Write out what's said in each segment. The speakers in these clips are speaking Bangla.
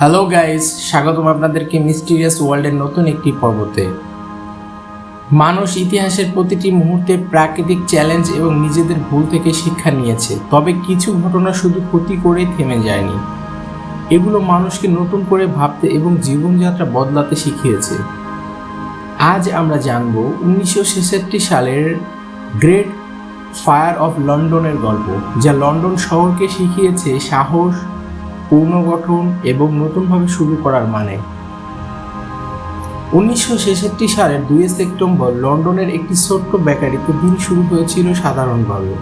হ্যালো গাইস স্বাগতম আপনাদেরকে মিস্টিরিয়াস ওয়ার্ল্ডের নতুন একটি পর্বতে। মানুষ ইতিহাসের প্রতিটি মুহূর্তে প্রাকৃতিক চ্যালেঞ্জ এবং নিজেদের ভুল থেকে শিক্ষা নিয়েছে, তবে কিছু ঘটনা শুধু ক্ষতি করে থেমে যায়নি। এগুলো মানুষকে নতুন করে ভাবতে এবং জীবনযাত্রা বদলাতে শিখিয়েছে। আজ আমরা জানব উনিশশো ছেষট্টি সালের গ্রেট ফায়ার অফ লন্ডনের গল্প, যা লন্ডন শহরকে শিখিয়েছে সাহস পুনর্গঠন এবং নতুনভাবে শুরু করার মানে। উনিশশো ছেষট্টি সালের দুই সেপ্টেম্বর লন্ডনের একটি ছোট্ট বেকারিতে দিন শুরু হয়েছিল সাধারণভাবে।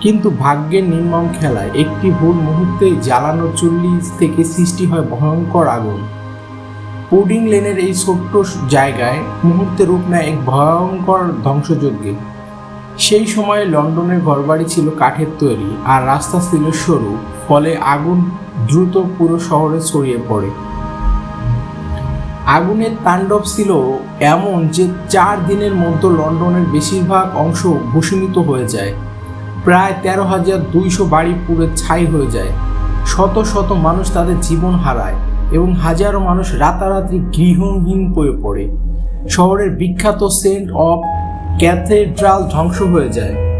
কিন্তু ভাগ্যের নির্মম খেলায় একটি ভুল মুহূর্তেই জ্বালানো চল্লিশ থেকে সৃষ্টি হয় ভয়ঙ্কর আগুন। পুডিং লেনের এই ছোট্ট জায়গায় মুহূর্তে রূপ নেয় এক ভয়ঙ্কর ধ্বংসযজ্ঞে। সেই সময়ে লন্ডনের ঘরবাড়ি ছিল কাঠের তৈরি আর রাস্তা ছিল সরু। ফলে আগুন দ্রুত পুরো শহরে ছড়িয়ে পড়ে। আগুনের তাণ্ডব ছিল এমন যে চার দিনের মধ্যে লন্ডনের বেশিরভাগ অংশ ভূষিত হয়ে যায়। প্রায় তেরো হাজার দুইশো বাড়ি পুরো ছাই হয়ে যায়। শত শত মানুষ তাদের জীবন হারায় এবং হাজারো মানুষ রাতারাতি গৃহহীন হয়ে পড়ে। শহরের বিখ্যাত সেন্ট অফ ক্যাথেড্রাল ধ্বংস হয়ে যায়।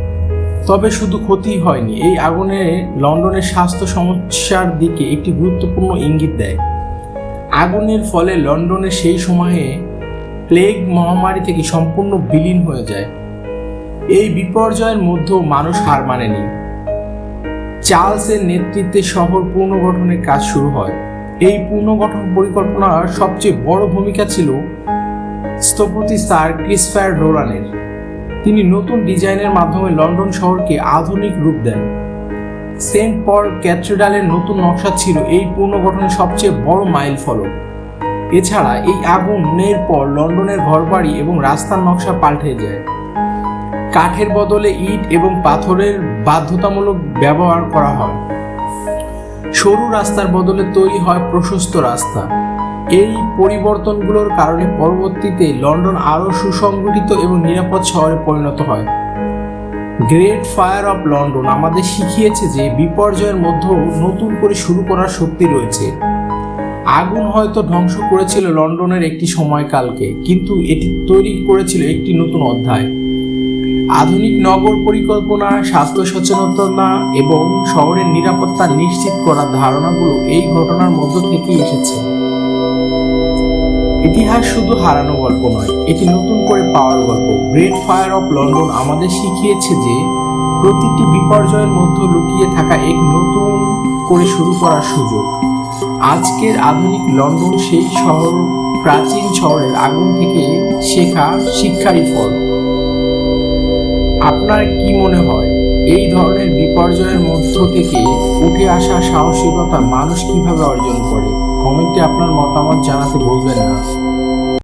তবে শুধু ক্ষতি হয়নি, এই আগুনে লন্ডনের স্বাস্থ্য সমস্যার দিকে একটি গুরুত্বপূর্ণ ইঙ্গিত দেয়। আগুনের ফলে লন্ডনের সেই সময়ে প্লেগ মহামারী থেকে সম্পূর্ণ বিলীন হয়ে যায়। এই বিপর্যয়ের মধ্যেও মানুষ হার মানেনি। চার্লসের নেতৃত্বে শহর পুনর্গঠনের কাজ শুরু হয়। এই পুনর্গঠন পরিকল্পনার সবচেয়ে বড় ভূমিকা ছিল স্থপতি স্যার ক্রিসফায়ার ডোরানের তিনি নতুন ডিজাইনের মাধ্যমে লন্ডন শহরকে আধুনিক রূপ দেন। সেন্ট পল ক্যাথেড্রালের নতুন নকশা ছিল এই পুনর্গঠনের সবচেয়ে বড় মাইল ফলক। এছাড়া এই আগুনের পর লন্ডনের ঘরবাড়ি এবং রাস্তার নকশা পাল্টে যায়। কাঠের বদলে ইট এবং পাথরের বাধ্যতামূলক ব্যবহার করা হয়। সরু রাস্তার বদলে তৈরি হয় প্রশস্ত রাস্তা। এই পরিবর্তনগুলোর কারণে পরবর্তীতে লন্ডন আরও সুসংগঠিত এবং নিরাপদ শহরে পরিণত হয়। গ্রেট ফায়ার অফ লন্ডন আমাদের শিখিয়েছে যে বিপর্যয়ের মধ্যেও নতুন করে শুরু করার শক্তি রয়েছে। আগুন হয়তো ধ্বংস করেছিল লন্ডনের একটি সময়কালকে, কিন্তু এটি তৈরি করেছিল একটি নতুন অধ্যায়। আধুনিক নগর পরিকল্পনা, স্বাস্থ্য সচেতনতা এবং শহরের নিরাপত্তা নিশ্চিত করার ধারণাগুলো এই ঘটনার মধ্য থেকেই এসেছে। ইতিহাস শুধু হারানো গল্প নয়, এটি নতুন করে পাওয়ার গল্প। গ্রেট ফায়ার অফ লন্ডন আমাদের শিখিয়েছে যে প্রতিটি বিপর্যয়ের মধ্যে লুকিয়ে থাকা এক নতুন করে শুরু করার সুযোগ। আজকের আধুনিক লন্ডন সেই শহর, প্রাচীন শহরের আগুন থেকে শেখা শিক্ষারই ফল। আপনার কি মনে হয়, এই ধরনের বিপর্যয়ের মধ্য থেকে উঠে আসা সাহসিকতা মানুষ কীভাবে অর্জন করে? কমেন্টে আপনার মতামত জানাতে ভুলবেন না।